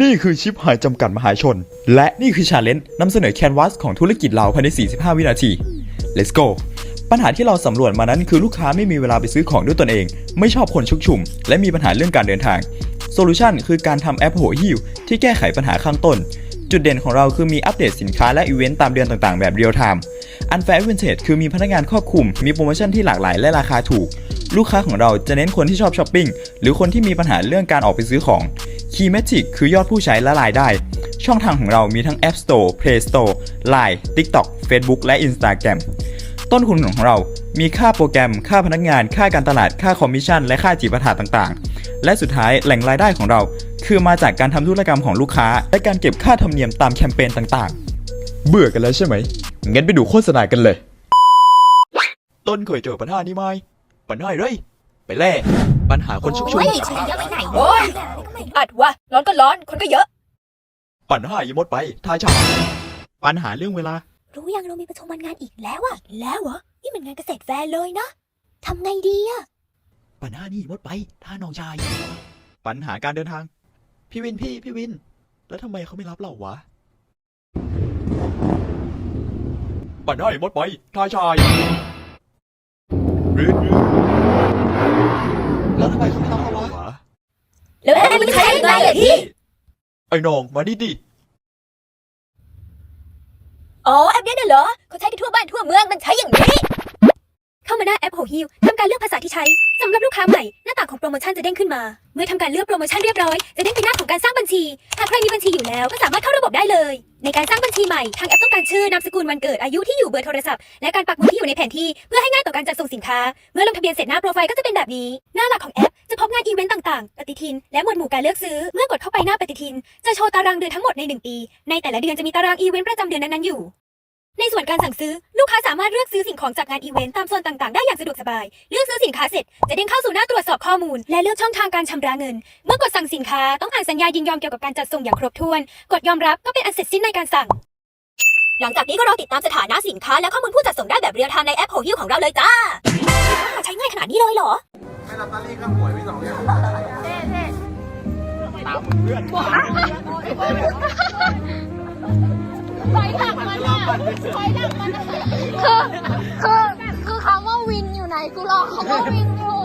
นี่คือชิปหายจำกัดมหาชน และนี่คือชาเลนจ์นำเสนอแคนวาสของธุรกิจเราภายใน 45 วินาที let's go ปัญหาที่เราสำรวจมานั้นคือลูกค้าไม่มีเวลาไปซื้อของด้วยตนเอง ไม่ชอบคนชุกชุม และมีปัญหาเรื่องการเดินทางโซลูชันคือการทำแอปโหหิวที่แก้ไขปัญหาข้างต้น จุดเด่นของเราคือมีอัปเดตสินค้าและอีเวนต์ตามเดือนต่างๆ แบบเรียลไทม์อันแฟร์วินเทจคือมีพนักงานครอบคลุม มีโปรโมชั่นที่หลากหลายและราคาถูก ลูกค้าของเราจะเน้นคนที่ชอบช้อปปิ้งหรือคนที่มีปัญหาเรื่องการออกไปซื้อของ Key Metric คือยอดผู้ใช้และรายได้ ช่องทางของเรามีทั้ง App Store Play Store Line TikTok Facebook และ Instagram ต้นทุนของเรา มีค่าโปรแกรม ค่าพนักงาน ค่าการตลาด ค่าคอมมิชชั่น และค่าจีบปาถะต่างๆ และสุดท้ายแหล่งรายได้ของเรา คือมาจากการทำธุรกรรมของลูกค้า และการเก็บค่าธรรมเนียมตามแคมเปญต่างๆ เบื่อกันแล้วใช่ไหม งั้นไปดูโฆษณากันเลย ต้นเคยเจอปัญหานี้ไหมปัญหาอะไร ไปแล่ ปัญหาคนชุกชุม โอ้ยฉีดเยอะไปไหนโอ้ย อัดวะร้อนก็ร้อน คนก็เยอะ ปัญหาอย่ามดไปทายชาปัญหาเรื่องเวลา รู้ยังเรามีประชุมวันงานอีกแล้วอะแล้วเหรอ นี่มันงานเกษตรแฟร์เลยนะทำไงดีอะปัญหานี่มดไปท่าน้องชาย ปัญหาการเดินทาง พี่วินพี่พี่วิน แล้วทำไมเขาไม่รับเราวะ ปัญหานี่มดไปท่าชายรืนรืนแล้ว ทำไมเขาไม่รับเราวะแล้วแอปมันใช้ยังไงอะพี่ ไอ้น้องมาดิดิ อ๋อแอปเนี้ยน่ะเหรอเขาใช้กันทั่วบ้านทั่วเมืองมันใช้อย่างนี้ เข้ามาหน้าแอปโฮฮิวทำการเลือกภาษาที่ใช้สำหรับลูกค้าใหม่ ของโปรโมชั่นจะเด้งขึ้นมา เมื่อทำการเลือกโปรโมชั่นเรียบร้อย จะเด้งไปหน้าของการสร้างบัญชี หากใครมีบัญชีอยู่แล้วก็สามารถเข้าระบบได้เลย ในการสร้างบัญชีใหม่ทางแอปต้องการชื่อนามสกุลวันเกิดอายุที่อยู่เบอร์โทรศัพท์และการปักหมุดที่อยู่ในแผนที่เพื่อให้ง่ายต่อการจัดส่งสินค้า เมื่อลงทะเบียนเสร็จหน้าโปรไฟล์ก็จะเป็นแบบนี้ หน้าหลักของแอปจะพบงานอีเวนต์ต่างๆ ปฏิทิน และหมวดหมู่การเลือกซื้อ เมื่อกดเข้าไปหน้าปฏิทิน จะโชว์ตารางเดือนทั้งหมดใน 1 ปี ในแต่ละเดือนจะมีตารางอีเวนต์ประจำเดือนนั้นๆอยู่ ในส่วนการสั่งซื้อลูกค้าสามารถเลือกซื้อสิ่งของจากงานอีเวนต์ตามโซนต่างๆ ได้อย่างสะดวกสบาย เลือกซื้อสินค้าเสร็จ จะเด้งเข้าสู่หน้าตรวจสอบข้อมูล และเลือกช่องทางการชำระเงิน เมื่อกดสั่งสินค้าต้องอ่านสัญญายินยอมเกี่ยวกับการจัดส่งอย่างครบถ้วน กดยอมรับก็เป็นอันเสร็จสิ้นในการสั่ง หลังจากนี้ก็รอติดตามสถานะสินค้าและข้อมูลผู้จัดส่งได้แบบเรียลไทม์ในแอปโฮฮิวของเราเลยจ้าใช้ง่ายขนาดนี้เลยเหรอให้ลอตเตอรี่ก็หวยไปสองอย่างถอยหลังมันอะถอยหลังมันอะ คือคือคือคำว่าวินอยู่ไหนกูรอคำว่าวินอยู่